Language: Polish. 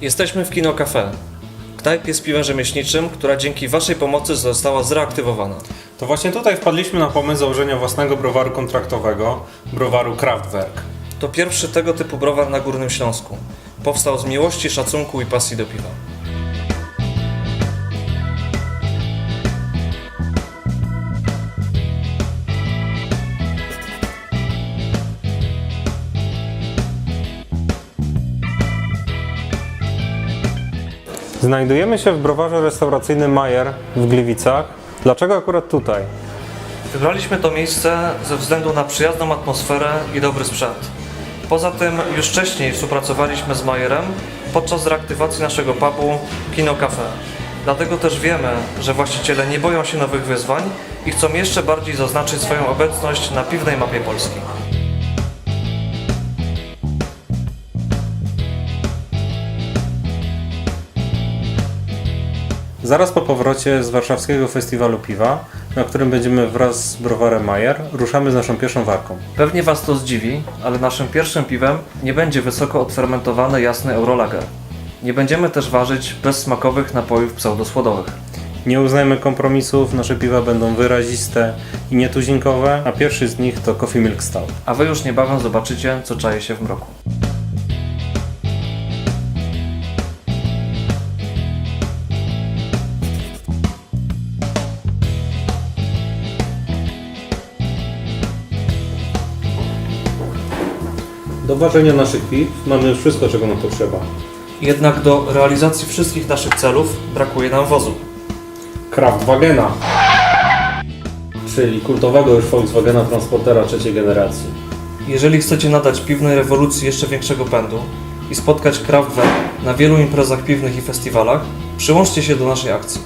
Jesteśmy w Kino Cafe, knajpie z piwem rzemieślniczym, która dzięki Waszej pomocy została zreaktywowana. To właśnie tutaj wpadliśmy na pomysł założenia własnego browaru kontraktowego, browaru Kraftwerk. To pierwszy tego typu browar na Górnym Śląsku. Powstał z miłości, szacunku i pasji do piwa. Znajdujemy się w browarze restauracyjnym Majer w Gliwicach. Dlaczego akurat tutaj? Wybraliśmy to miejsce ze względu na przyjazną atmosferę i dobry sprzęt. Poza tym już wcześniej współpracowaliśmy z Majerem podczas reaktywacji naszego pubu Kino Cafe. Dlatego też wiemy, że właściciele nie boją się nowych wyzwań i chcą jeszcze bardziej zaznaczyć swoją obecność na piwnej mapie Polski. Zaraz po powrocie z warszawskiego festiwalu piwa, na którym będziemy wraz z browarem Majer, ruszamy z naszą pierwszą warką. Pewnie Was to zdziwi, ale naszym pierwszym piwem nie będzie wysoko odfermentowany jasny Eurolager. Nie będziemy też ważyć bezsmakowych napojów pseudosłodowych. Nie uznajmy kompromisów, nasze piwa będą wyraziste i nietuzinkowe, a pierwszy z nich to Coffee Milk Stout. A Wy już niebawem zobaczycie, co czaje się w mroku. Do ważenia naszych piw mamy już wszystko, czego nam potrzeba. Jednak do realizacji wszystkich naszych celów brakuje nam wozu. Kraftwagena, czyli kultowego już Volkswagena transportera trzeciej generacji. Jeżeli chcecie nadać piwnej rewolucji jeszcze większego pędu i spotkać Kraftwerk na wielu imprezach piwnych i festiwalach, przyłączcie się do naszej akcji.